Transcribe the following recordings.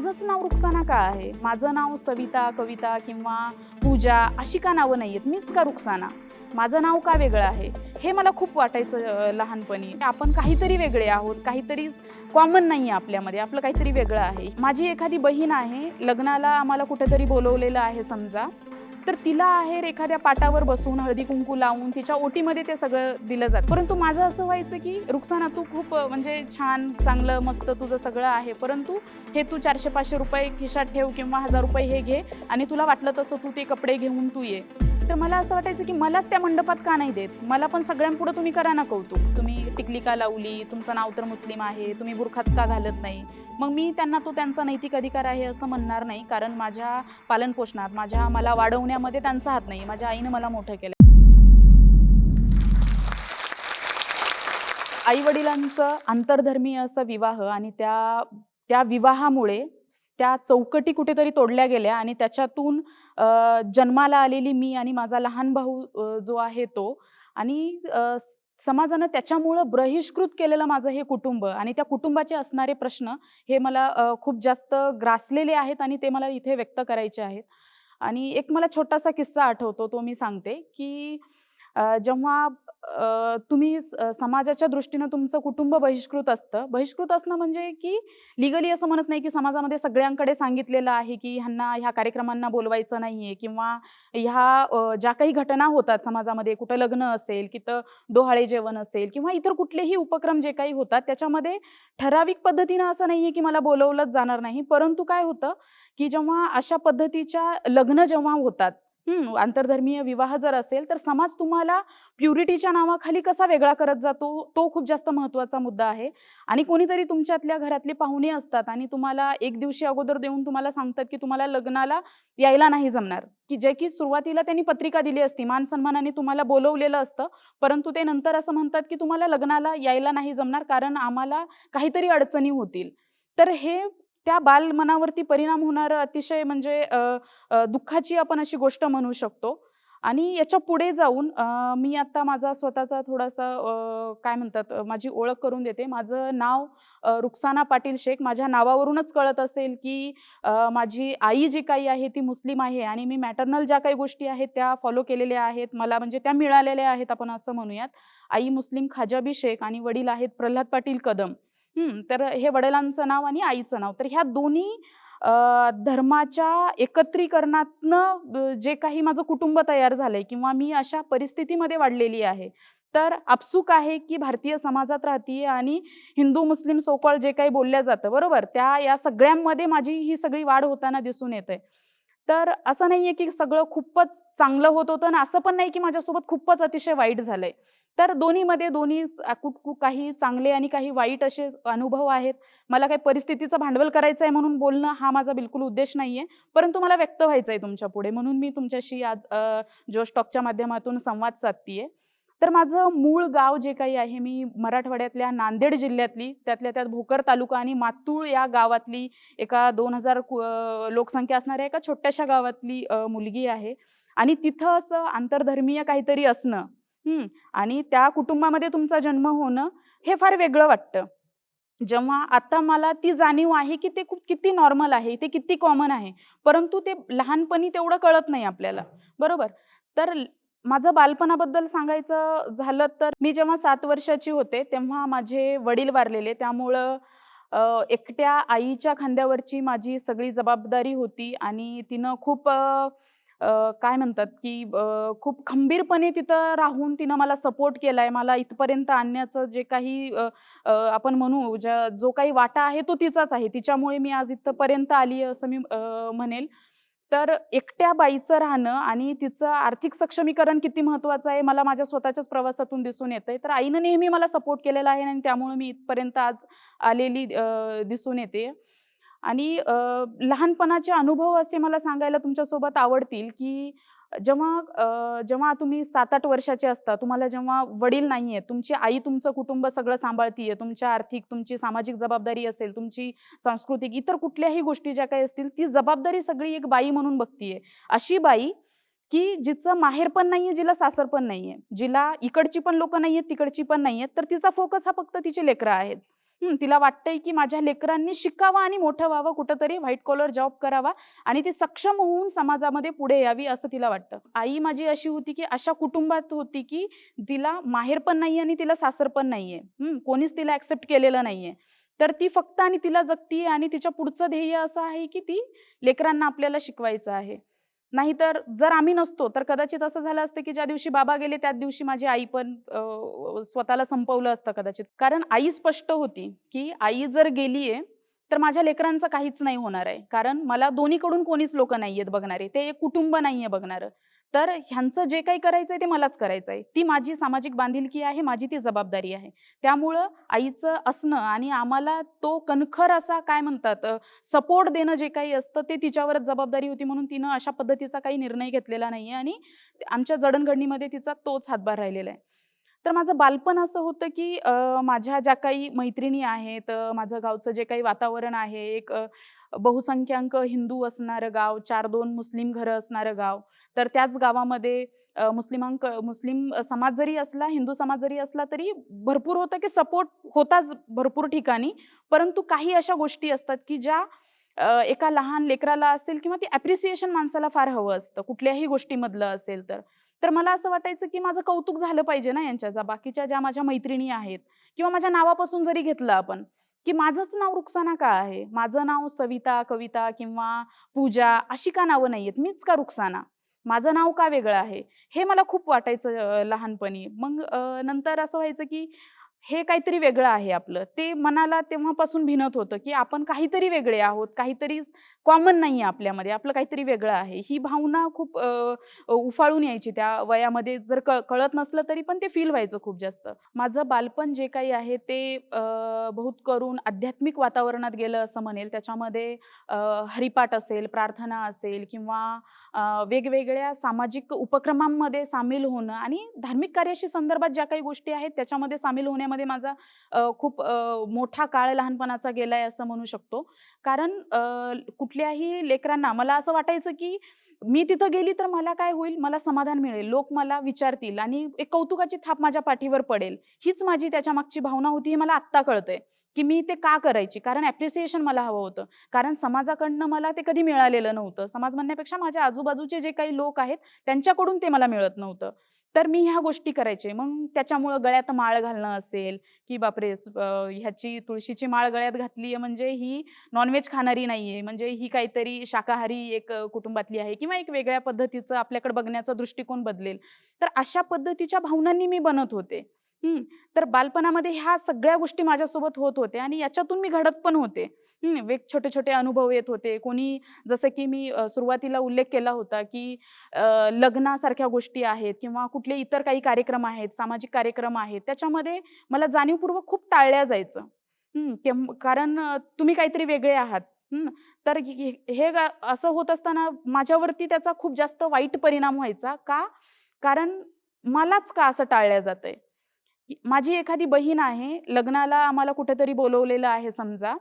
माझंच नाव रुक्साना का आहे? माझं नाव सविता कविता किंवा पूजा अशी का नावं नाही आहेत मीच का रुक्साना? माझं नाव का वेगळं आहे? हे मला खूप वाटायचं लहानपणी. आपण काहीतरी वेगळे आहोत काहीतरी कॉमन नाही आहे आपल्यामध्ये आपलं काहीतरी वेगळं आहे. माझी एखादी बहीण आहे लग्नाला आम्हाला कुठेतरी बोलवलेलं आहे समजा. तर तिला आहेर एखाद्या पाटावर बसून हळदी कुंकू लावून तिच्या ओटीमध्ये ते सगळं दिलं जातं. परंतु माझं असं व्हायचं की रुक्साना तू खूप म्हणजे छान चांगलं मस्त तुझं सगळं आहे. परंतु हे तू चारशे पाचशे रुपये खिशात ठेव किंवा हजार रुपये हे घे आणि तुला वाटलं तसं तू ते कपडे घेऊन तू ये. तर मला असं वाटायचं की मला त्या मंडपात का नाही देत? मला पण सगळ्यांपुढं तुम्ही करा ना कौतुक. तुम्ही टिकली का लावली तुमचं नाव तर मुस्लिम आहे तुम्ही बुरखाच का घालत नाही? मग मी त्यांना तो त्यांचा नैतिक अधिकार आहे असं म्हणणार नाही कारण माझ्या पालनपोषणात माझ्या मला वाढवण्यामध्ये त्यांचा हात नाही. माझ्या आईनं मला मोठं केलं. आई वडिलांचं आंतरधर्मीय असं विवाह आणि त्या त्या विवाहामुळे त्या चौकटी कुठेतरी तोडल्या गेल्या आणि त्याच्यातून जन्माला आलेली मी आणि माझा लहान भाऊ जो आहे तो आणि समाजानं त्याच्यामुळं बहिष्कृत केलेलं माझं हे कुटुंब आणि त्या कुटुंबाचे असणारे प्रश्न हे मला खूप जास्त ग्रासलेले आहेत आणि ते मला इथे व्यक्त करायचे आहेत. आणि एक मला छोटासा किस्सा आठवतो तो मी सांगते की जेव्हा तुम्ही स- समाजाच्या दृष्टीनं तुमचं कुटुंब बहिष्कृत असतं. बहिष्कृत असणं म्हणजे की लिगली असं म्हणत नाही की समाजामध्ये सगळ्यांकडे सांगितलेलं आहे की ह्यांना ह्या कार्यक्रमांना बोलवायचं नाही आहे किंवा ह्या ज्या काही घटना होतात समाजामध्ये कुठं लग्न असेल कितं डोहाळे जेवण असेल किंवा इतर कुठलेही उपक्रम जे काही होतात त्याच्यामध्ये ठराविक पद्धतीनं असं नाही आहे की मला बोलवलंच जाणार नाही. परंतु काय होतं की जेव्हा अशा पद्धतीच्या लग्न जेव्हा होतात आंतरधर्मीय विवाह जर असेल तर समाज तुम्हाला प्युरिटीच्या नावाखाली कसा वेगळा करत जातो तो खूप जास्त महत्त्वाचा मुद्दा आहे. आणि कोणीतरी तुमच्यातल्या घरातले पाहुणे असतात आणि तुम्हाला एक दिवशी अगोदर देऊन तुम्हाला सांगतात की तुम्हाला लग्नाला यायला नाही जमणार. की जे की सुरुवातीला त्यांनी पत्रिका दिली असती मान सन्मानाने तुम्हाला बोलवलेलं असतं परंतु ते नंतर असं म्हणतात की तुम्हाला लग्नाला यायला नाही जमणार कारण आम्हाला काहीतरी अडचणी होतील. तर हे त्या बालमनावरती परिणाम होणारं अतिशय म्हणजे दुःखाची आपण अशी गोष्ट म्हणू शकतो. आणि याच्यापुढे जाऊन मी आता माझा स्वतःचा थोडासा काय म्हणतात माझी ओळख करून देते. माझं नाव अ, रुक्साना पाटील शेख. माझ्या नावावरूनच कळत असेल की माझी आई जी काही आहे ती मुस्लिम आहे आणि मी मॅटर्नल ज्या काही गोष्टी आहेत त्या फॉलो केलेल्या आहेत. मला म्हणजे त्या मिळालेल्या आहेत आपण असं म्हणूयात. आई मुस्लिम खाजाबी शेख आणि वडील आहेत प्रल्हाद पाटील कदम. तर हे वडिलांचं नाव आणि आईचं नाव. तर ह्या दोन्ही धर्माच्या एकत्रीकरणातनं जे काही माझं कुटुंब तयार झालंय किंवा मी अशा परिस्थितीमध्ये वाढलेली आहे तर आपसूक आहे की भारतीय समाजात राहतीये आणि हिंदू मुस्लिम सोकॉल जे काही बोलल्या जातं बरोबर? त्या या सगळ्यांमध्ये माझी ही सगळी वाढ होताना दिसून येते तर असं नाही आहे की सगळं खूपच चांगलं होत होतं आणि असं पण नाही की माझ्यासोबत खूपच अतिशय वाईट झालंय. तर दोन्हीमध्ये दोन्ही काही चांगले आणि काही वाईट असे अनुभव आहेत. मला काही परिस्थितीचं भांडवल करायचं आहे म्हणून बोलणं हा माझा बिलकुल उद्देश नाही आहे परंतु मला व्यक्त व्हायचं आहे तुमच्यापुढे म्हणून मी तुमच्याशी आज जोश टॉकच्या माध्यमातून संवाद साधतीये. तर माझं मूळ गाव जे काही आहे मी मराठवाड्यातल्या नांदेड जिल्ह्यातली त्यातल्या त्यात भोकर तालुका आणि मातूळ या गावातली एका दोन हजार लोकसंख्या असणाऱ्या एका छोट्याशा गावातली मुलगी आहे. आणि तिथं असं आंतरधर्मीय काहीतरी असणं आणि त्या कुटुंबामध्ये तुमचा जन्म होणं हे फार वेगळं वाटतं. जेव्हा आता मला ती जाणीव आहे की ते खूप किती नॉर्मल आहे ते किती कॉमन आहे परंतु ते लहानपणी तेवढं कळत नाही आपल्याला. बरोबर? तर माझं बालपणाबद्दल सांगायचं झालं तर मी जेव्हा सात वर्षाची होते तेव्हा माझे वडील वारलेले. त्यामुळं एकट्या आईच्या खांद्यावरची माझी सगळी जबाबदारी होती आणि तिनं खूप काय म्हणतात की खूप खंबीरपणे तिथं राहून तिनं मला सपोर्ट केला आहे मला इथपर्यंत आणण्याचं जे काही आपण म्हणू ज्या जो काही वाटा आहे तो तिचाच आहे. तिच्यामुळे मी आज इथपर्यंत आली असं मी म्हणेल. तर एकट्या बाईचं राहणं आणि तिचं आर्थिक सक्षमीकरण किती महत्त्वाचं आहे मला माझ्या स्वतःच्याच प्रवासातून दिसून येतंय. तर आईनं नेहमी मला सपोर्ट केलेला आहे आणि त्यामुळे मी इथपर्यंत आज आलेली दिसून येते. आणि लहानपणाचे अनुभव असे मला सांगायला तुमच्यासोबत आवडतील की जेव्हा जेव्हा तुम्ही सात आठ वर्षाचे असता तुम्हाला जेव्हा वडील नाही आहेत तुमची आई तुमचं कुटुंब सगळं सांभाळतीये तुमच्या आर्थिक तुमची सामाजिक जबाबदारी असेल तुमची सांस्कृतिक इतर कुठल्याही गोष्टी ज्या काही असतील ती जबाबदारी सगळी एक बाई म्हणून बघतीये. अशी बाई की जिचं माहेर पण नाहीये जिला सासर पण नाहीये जिला इकडची पण लोक नाहीयेत तिकडची पण नाहीयेत तर तिचा फोकस हा फक्त तिचे लेकरं आहेत. तिला वाटतंय की माझ्या लेकरांनी शिकावं आणि मोठं व्हावं कुठंतरी व्हाईट कॉलर जॉब करावा आणि ती सक्षम होऊन समाजामध्ये पुढे यावी असं तिला वाटतं. आई माझी अशी होती की अशा कुटुंबात होती की तिला माहेर पण नाही आणि तिला सासर पण नाहीये. आहे कोणीच तिला ऍक्सेप्ट केलेलं नाहीये. तर ती फक्त आणि तिला जगतीये आणि तिच्या पुढचं ध्येय असं आहे की ती लेकरांना आपल्याला शिकवायचं आहे. नाहीतर जर आम्ही नसतो तर कदाचित असं झालं असतं की ज्या दिवशी बाबा गेले त्याच दिवशी माझी आई पण स्वतःला संपवलं असतं कदाचित. कारण आई स्पष्ट होती की आई जर गेलीये तर माझ्या लेकरांचं काहीच नाही होणार आहे. कारण मला दोन्हीकडून कोणीच लोक नाहीयेत बघणारे. ते एक कुटुंब नाहीये बघणारं. तर ह्यांचं जे काही करायचं आहे ते मलाच करायचं आहे ती माझी सामाजिक बांधिलकी आहे माझी ती जबाबदारी आहे. त्यामुळं आईचं असणं आणि आम्हाला तो कणखर असा काय म्हणतात सपोर्ट देणं जे काही असतं ते तिच्यावरच जबाबदारी होती म्हणून तिनं अशा पद्धतीचा काही निर्णय घेतलेला नाहीये आणि आमच्या जडणघडणीमध्ये तिचा तोच हातभार राहिलेला आहे. तर माझं बालपण असं होतं की माझ्या ज्या काही मैत्रिणी आहेत माझं गावचं जे काही वातावरण आहे एक बहुसंख्यांक बहुसंख्याक हिंदू असणारं गाव चार दोन मुस्लिम घरं असणारं गाव तर त्याच गावामध्ये मुस्लिमांक मुस्लिम समाज जरी असला हिंदू समाज जरी असला तरी भरपूर होतं की सपोर्ट होताच भरपूर ठिकाणी. परंतु काही अशा गोष्टी असतात की ज्या एका लहान लेकराला असेल किंवा ती ॲप्रिसिएशन माणसाला फार हवं असतं कुठल्याही गोष्टीमधलं असेल तर. तर मला असं वाटायचं की माझं कौतुक झालं पाहिजे ना यांच्या ज्या बाकीच्या ज्या माझ्या मैत्रिणी आहेत किंवा माझ्या नावापासून जरी घेतलं आपण की माझंच नाव रुक्साना का आहे? माझं नाव सविता कविता किंवा पूजा अशी का नावं नाही आहेत मीच का रुक्साना? माझं नाव का वेगळं आहे? हे मला खूप वाटायचं लहानपणी. मग नंतर असं व्हायचं की हे काहीतरी वेगळं आहे आपलं. ते मनाला तेव्हापासून भिनत होतं की आपण काहीतरी वेगळे आहोत. काहीतरी कॉमन नाही आहे आपल्यामध्ये. आपलं काहीतरी वेगळं आहे. ही भावना खूप उफाळून यायची त्या वयामध्ये. जर क कळत नसलं तरी पण ते फील व्हायचं खूप जास्त. माझं बालपण जे काही आहे ते बहुत करून आध्यात्मिक वातावरणात गेलं असं म्हणेल. त्याच्यामध्ये हरिपाठ असेल प्रार्थना असेल किंवा वेगवेगळ्या सामाजिक उपक्रमांमध्ये सामील होणं आणि धार्मिक कार्याशी संदर्भात ज्या काही गोष्टी आहेत त्याच्यामध्ये सामील होण्यामध्ये माझा खूप मोठा काळ लहानपणाचा गेलाय असं म्हणू शकतो. कारण कुठल्याही लेकरांना मला असं वाटायचं की मी तिथं गेली तर मला काय होईल? मला समाधान मिळेल. लोक मला विचारतील आणि एक कौतुकाची थाप माझ्या पाठीवर पडेल. हीच माझी त्याच्या मागची भावना होती हे मला आत्ता कळतंय. की मी ते का करायची? कारण ॲप्रिसिएशन मला हवं होतं. कारण समाजाकडनं मला ते कधी मिळालेलं नव्हतं. समाज म्हणण्यापेक्षा माझ्या आजूबाजूचे जे काही लोक आहेत त्यांच्याकडून ते मला मिळत नव्हतं. तर मी ह्या गोष्टी करायचे. मग त्याच्यामुळं गळ्यात माळ घालणं असेल की बापरे ह्याची तुळशीची माळ गळ्यात घातली आहे म्हणजे ही नॉनव्हेज खाणारी नाही आहे म्हणजे ही काहीतरी शाकाहारी एक कुटुंबातली आहे किंवा एक वेगळ्या पद्धतीचं आपल्याकडे बघण्याचा दृष्टिकोन बदलेल. तर अशा पद्धतीच्या भावनांनी मी बनत होते. तर बालपणामध्ये ह्या सगळ्या गोष्टी माझ्यासोबत होत होत्या आणि याच्यातून मी घडत पण होते. वेग छोटे छोटे अनुभव येत होते. कोणी जसं की मी सुरुवातीला उल्लेख केला होता की लग्नासारख्या गोष्टी आहेत किंवा कुठले इतर काही कार्यक्रम आहेत सामाजिक कार्यक्रम आहेत त्याच्यामध्ये मला जाणीवपूर्वक खूप टाळल्या जायचं. कारण तुम्ही काहीतरी वेगळे आहात. तर हे असं होत असताना माझ्यावरती त्याचा खूप जास्त वाईट परिणाम व्हायचा. का? कारण मलाच का असं टाळल्या जातंय? आहे माझी एखादी बहीण आहे लग्नाला आम्हाला कुठेतरी बोलवलेलं आहे समजा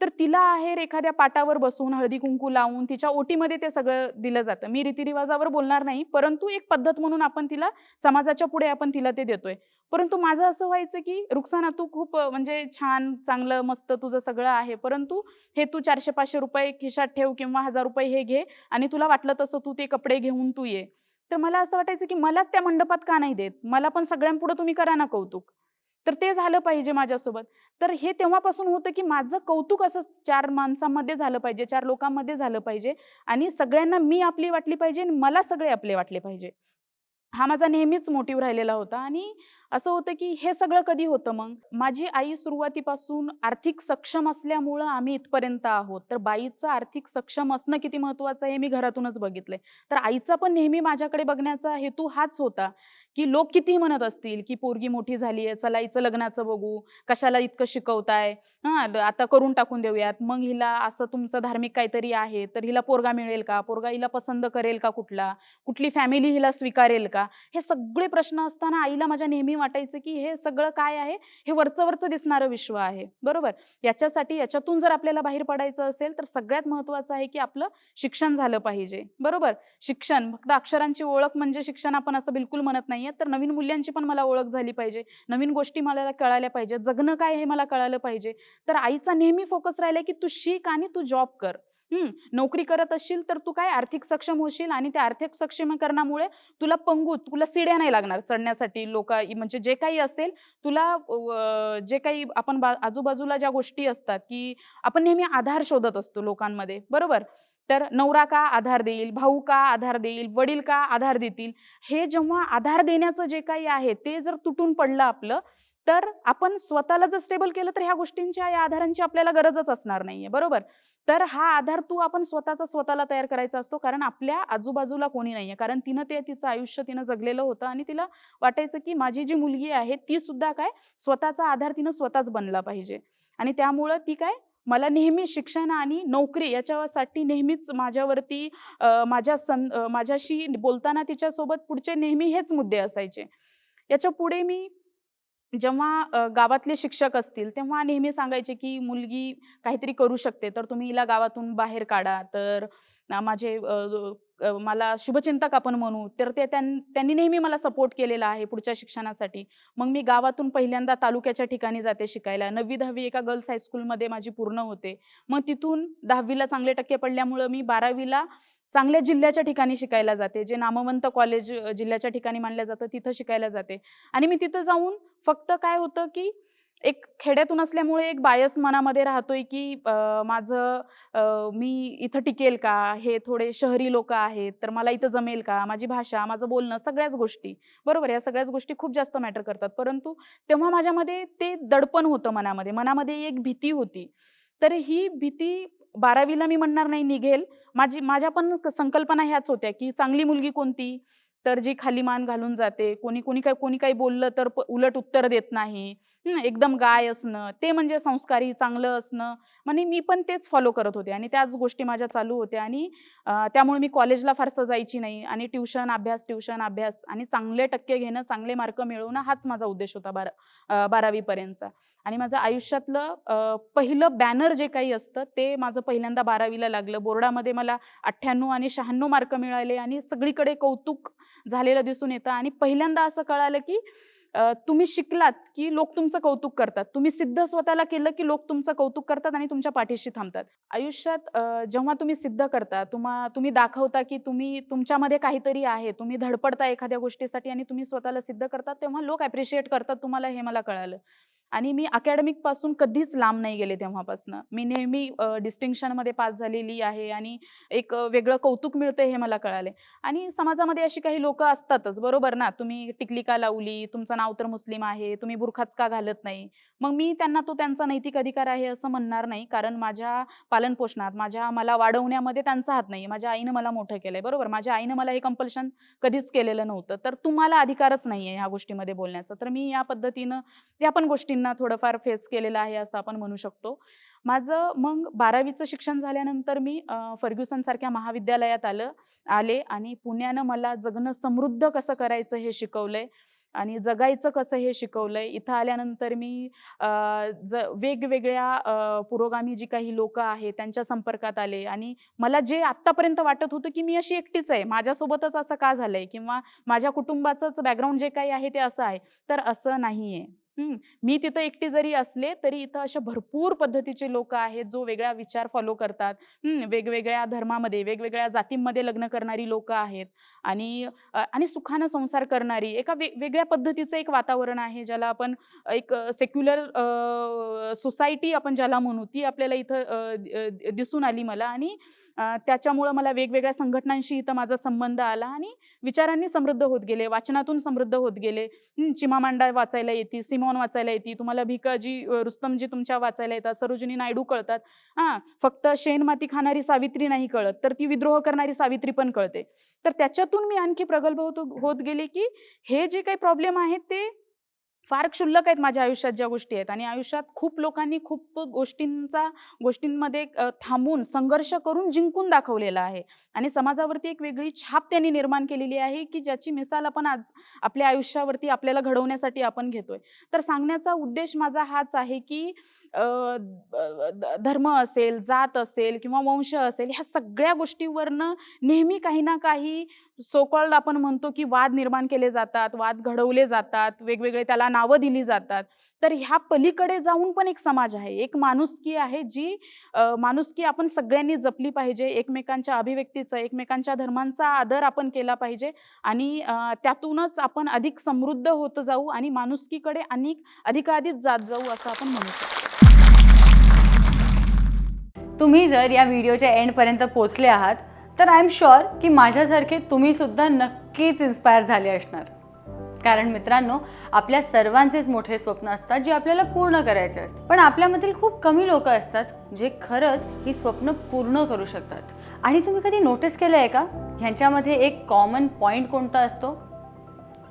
तर तिला आहेर एखाद्या पाटावर बसून हळदी कुंकू लावून तिच्या ओटीमध्ये ते सगळं दिलं जातं. मी रीतिरिवाजावर बोलणार नाही परंतु एक पद्धत म्हणून आपण तिला समाजाच्या पुढे आपण तिला ते देतोय. परंतु माझं असं व्हायचं की रुक्साना तू खूप म्हणजे छान चांगलं मस्त तुझं सगळं आहे परंतु हे तू चारशे पाचशे रुपये खिशात ठेव किंवा हजार रुपये हे घे आणि तुला वाटलं तसं तू ते कपडे घेऊन तू ये. तर मला असं वाटायचं की मला त्या मंडपात का नाही देत? मला पण सगळ्यांपुढे तुम्ही करा ना कौतुक. तर ते झालं पाहिजे माझ्यासोबत. तर हे तेव्हापासून होतं की माझं कौतुक असं चार माणसांमध्ये झालं पाहिजे चार लोकांमध्ये झालं पाहिजे आणि सगळ्यांना मी आपली वाटली पाहिजे आणि मला सगळे आपले वाटले पाहिजे. हा माझा नेहमीच मोटिव्ह राहिलेला होता आणि असं होतं की हे सगळं कधी होतं मग? माझी आई सुरुवातीपासून आर्थिक सक्षम असल्यामुळं आम्ही इथपर्यंत आहोत. तर बाईचं आर्थिक सक्षम असणं किती महत्त्वाचं आहे हे मी घरातूनच बघितलंय. तर आईचा पण नेहमी माझ्याकडे बघण्याचा हेतू हाच होता. की लोक किती म्हणत असतील की पोरगी मोठी झाली आहे चला हिचं लग्नाचं बघू कशाला इतकं शिकवताय? हां आता करून टाकून देऊयात. मग हिला असं तुमचं धार्मिक काहीतरी आहे तर हिला पोरगा मिळेल का? पोरगा हिला पसंत करेल का कुठला? कुठली फॅमिली हिला स्वीकारेल का? हे सगळे प्रश्न असताना आईला माझ्या नेहमी वाटायचं की हे सगळं काय आहे? हे वरचं वरचं दिसणारं विश्व आहे. बरोबर? याच्यासाठी याच्यातून जर आपल्याला बाहेर पडायचं असेल तर सगळ्यात महत्त्वाचं आहे की आपलं शिक्षण झालं पाहिजे. बरोबर? शिक्षण फक्त अक्षरांची ओळख म्हणजे शिक्षण आपण असं बिलकुल म्हणत नाही. नाहीये तर नवीन मूल्यांची पण मला ओळख झाली पाहिजे. नवीन गोष्टी मला कळायला पाहिजे जगणं काय हे मला कळालं पाहिजे. तर आईचा नेहमी फोकस राहिला की तू शिक आणि तू जॉब कर. हम्म नोकरी करत असशील तर तू काय आर्थिक सक्षम होशील आणि त्या आर्थिक सक्षमीकरणामुळे तुला पंगू तुला सिड्या नाही लागणार चढण्यासाठी. लोक म्हणजे जे काही असेल तुला जे काही आपण आजूबाजूला ज्या गोष्टी असतात की आपण नेहमी आधार शोधत असतो लोकांमध्ये. बरोबर? तर नवरा का आधार देईल भाऊ का आधार देईल वडील का आधार देतील हे जेव्हा आधार देण्याचं जे काही आहे ते जर तुटून पडलं आपलं तर आपण स्वतःला जर स्टेबल केलं तर ह्या गोष्टींच्या या आधारांची आपल्याला गरजच असणार नाहीये बरोबर? तर हा आधार तू आपण स्वतःचा स्वतःला तयार करायचा असतो कारण आपल्या आजूबाजूला कोणी नाहीये कारण तिनं ते तिचं आयुष्य तिनं जगलेलं होतं आणि तिला वाटायचं की माझी जी मुलगी आहे ती सुद्धा काय स्वतःचा आधार तिनं स्वतःच बनला पाहिजे. आणि त्यामुळं ती काय मला नेहमी शिक्षण आणि नोकरी याच्यासाठी नेहमीच माझ्यावरती माझ्या सं माझ्याशी बोलताना तिच्यासोबत पुढचे नेहमी हेच मुद्दे असायचे. याच्यापुढे मी जेव्हा गावातले शिक्षक असतील तेव्हा नेहमी सांगायचे की मुलगी काहीतरी करू शकते तर तुम्ही हिला गावातून बाहेर काढा. तर माझे मला शुभचिंतक आपण म्हणू तर ते त्यां- त्यांनी नेहमी मला सपोर्ट केलेला आहे पुढच्या शिक्षणासाठी. मग मी गावातून पहिल्यांदा तालुक्याच्या ठिकाणी जाते शिकायला. नववी दहावी एका गर्ल्स हायस्कूलमध्ये माझी पूर्ण होते. मग तिथून दहावीला चांगले टक्के पडल्यामुळं मी बारावीला चांगल्या जिल्ह्याच्या ठिकाणी शिकायला जाते. जे नामवंत कॉलेज जिल्ह्याच्या ठिकाणी मानलं जातं तिथं शिकायला जाते. आणि मी तिथं जाऊन फक्त काय होतं की एक खेड्यातून असल्यामुळे एक बायस मनामध्ये राहतोय की माझं मी इथं टिकेल का? हे थोडे शहरी लोक आहेत तर मला इथं जमेल का? माझी भाषा माझं बोलणं सगळ्याच गोष्टी. बरोबर या सगळ्याच गोष्टी खूप जास्त मॅटर करतात. परंतु तेव्हा माझ्यामध्ये ते दडपण होतं मनामध्ये. मनामध्ये एक भीती होती. तर ही भीती बारावीला मी म्हणणार नाही निघेल. माझी माझ्या पण संकल्पना ह्याच होत्या की चांगली मुलगी कोणती? तर जी खाली मान घालून जाते. कोणी कोणी काय कोणी काही बोललं तर प- उलट उत्तर देत नाही. एकदम गाय असणं ते म्हणजे संस्कारी चांगलं असणं. म्हणजे मी पण तेच फॉलो करत होते आणि त्याच गोष्टी माझ्या चालू होत्या आणि त्यामुळे मी कॉलेजला फारसं जायची नाही आणि ट्युशन अभ्यास ट्युशन अभ्यास आणि चांगले टक्के घेणं चांगले मार्क मिळवणं हाच माझा उद्देश होता बारा बारावीपर्यंतचा आणि माझं आयुष्यातलं पहिलं बॅनर जे काही असतं ते माझं पहिल्यांदा बारावीला लागलं. बोर्डामध्ये मला अठ्ठ्याण्णव आणि शहाण्णव मार्क मिळाले आणि सगळीकडे कौतुक झालेलं दिसून येतं आणि पहिल्यांदा असं कळालं की तुम्ही शिकलात की लोक तुमचं कौतुक करतात. तुम्ही सिद्ध स्वतःला केलं की लोक तुमचं कौतुक करतात आणि तुमच्या पाठीशी थांबतात. आयुष्यात जेव्हा तुम्ही सिद्ध करता तुम्हा तुम्ही दाखवता की तुम्ही तुमच्यामध्ये काहीतरी आहे तुम्ही धडपडता एखाद्या गोष्टीसाठी आणि तुम्ही स्वतःला सिद्ध करता तेव्हा लोक ॲप्रिशिएट करतात तुम्हाला हे मला कळालं. आणि मी अकॅडमिकपासून कधीच लांब नाही गेले तेव्हापासून. मी नेहमी डिस्टिंक्शनमध्ये पास झालेली आहे आणि एक वेगळं कौतुक मिळतं हे मला कळाले आणि समाजामध्ये अशी काही लोक असतातच बरोबर ना? तुम्ही टिकली का लावली? तुमचं नाव तर मुस्लिम आहे तुम्ही बुरखाच का घालत नाही? मग मी त्यांना तो त्यांचा नैतिक अधिकार आहे असं म्हणणार नाही कारण माझ्या पालनपोषणात माझ्या मला वाढवण्यामध्ये त्यांचा हात नाही. माझ्या आईनं मला मोठं केलंय बरोबर? माझ्या आईनं मला हे कंपल्शन कधीच केलेलं नव्हतं. तर तुम्हाला अधिकारच नाही आहे ह्या गोष्टीमध्ये बोलण्याचा. तर मी या पद्धतीनं या पण गोष्टींना थोडंफार फेस केलेलं आहे असं आपण म्हणू शकतो. माझं मग बारावीचं शिक्षण झाल्यानंतर मी फर्ग्युसनसारख्या महाविद्यालयात आलं आले आणि पुण्यानं मला जगणं समृद्ध कसं करायचं हे शिकवलंय आणि जगायचं कसं हे शिकवलंय. इथं आल्यानंतर मी ज वेगवेगळ्या पुरोगामी जी काही लोक आहेत त्यांच्या संपर्कात आले आणि मला जे आत्तापर्यंत वाटत होतं की मी अशी एकटीच आहे माझ्यासोबतच असं का झालंय किंवा माझ्या कुटुंबाचंच बॅकग्राऊंड जे काही आहे ते असं आहे तर असं नाहीये. आहे मी तिथं एकटी जरी असले तरी इथं अशा भरपूर पद्धतीचे लोक आहेत जो वेगळा विचार फॉलो करतात. वेगवेगळ्या धर्मामध्ये वेगवेगळ्या जातींमध्ये लग्न करणारी लोक आहेत. आणि आणि सुखानं संसार करणारी एका वे वेगळ्या पद्धतीचं एक वातावरण आहे ज्याला आपण एक सेक्युलर सोसायटी आपण ज्याला म्हणू ती आपल्याला इथं दिसून आली मला. आणि त्याच्यामुळं मला वेगवेगळ्या संघटनांशी इथं माझा संबंध आला आणि विचारांनी समृद्ध होत गेले वाचनातून समृद्ध होत गेले. चिमामांडा वाचायला येते सिमोन वाचायला येते तुम्हाला भिकाजी रुस्तमजी तुमच्या वाचायला येतात सरोजिनी नायडू कळतात. हां फक्त शेण माती खाणारी सावित्री नाही कळत तर ती विद्रोह करणारी सावित्री पण कळते. तर त्याच्यातून मी आणखी प्रगल्भ होत होत गेले की हे जे काही प्रॉब्लेम आहेत ते फार क्षुल्लक आहेत माझ्या आयुष्यात ज्या गोष्टी आहेत. आणि आयुष्यात खूप लोकांनी खूप गोष्टींचा गोष्टींमध्ये थांबून संघर्ष करून जिंकून दाखवलेला आहे. आणि समाजावरती एक वेगळी छाप त्यांनी निर्माण केलेली आहे की ज्याची मिसाल आपण आज आपल्या आयुष्यावरती आपल्याला घडवण्यासाठी आपण घेतोय. तर सांगण्याचा उद्देश माझा हाच आहे की धर्म असेल जात असेल किंवा वंश असेल ह्या सगळ्या गोष्टीवरनं नेहमी काही ना काही सोकॉल्ड आपण म्हणतो की वाद निर्माण केले जातात वाद घडवले जातात वेगवेगळे त्याला नावं दिली जातात. तर ह्या पलीकडे जाऊन पण एक समाज आहे एक माणुसकी आहे जी माणुसकी आपण सगळ्यांनी जपली पाहिजे एकमेकांच्या अभिव्यक्तीचं एकमेकांच्या धर्मांचा आदर आपण केला पाहिजे आणि त्यातूनच आपण अधिक समृद्ध होत जाऊ आणि माणुसकीकडे अनेक अधिकाधिक जात जाऊ असं आपण म्हणू शकतो. तुम्ही जर या व्हिडिओच्या एंडपर्यंत पोचले आहात तर आय एम शुअर की माझ्यासारखे तुम्ही सुद्धा नक्कीच इन्स्पायर झाले असणार. कारण मित्रांनो आपल्या सर्वांचेच मोठे स्वप्न असतात जे आपल्याला पूर्ण करायचे असतात. पण आपल्यामधील खूप कमी लोक असतात जे खरंच ही स्वप्न पूर्ण करू शकतात. आणि तुम्ही कधी नोटीस केलं आहे का? ह्यांच्यामध्ये एक कॉमन पॉईंट कोणता असतो?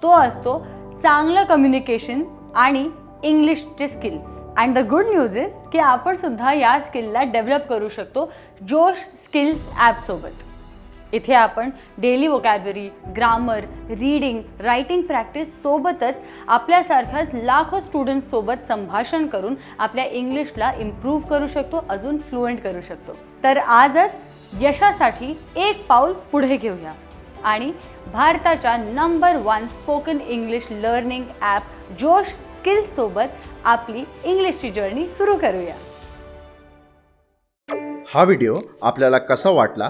तो असतो चांगलं कम्युनिकेशन आणि इंग्लिशचे skills and the good news is की आपण सुद्धा या स्किलला डेव्हलप करू शकतो जोश स्किल्स ॲपसोबत इथे आपण daily vocabulary grammar reading writing practice सोबतच आपल्यासारख्याच लाखो स्टुडंट्ससोबत संभाषण करून आपल्या इंग्लिशला इम्प्रूव्ह करू शकतो अजून फ्लुएंट करू शकतो. तर आजच यशासाठी एक पाऊल पुढे घेऊया. आणि भारताच्या number one spoken English learning app Josh skills सोबत आपली इंग्लिशची जर्नी सुरू करूया. हा व्हिडिओ आपल्याला कसा वाटला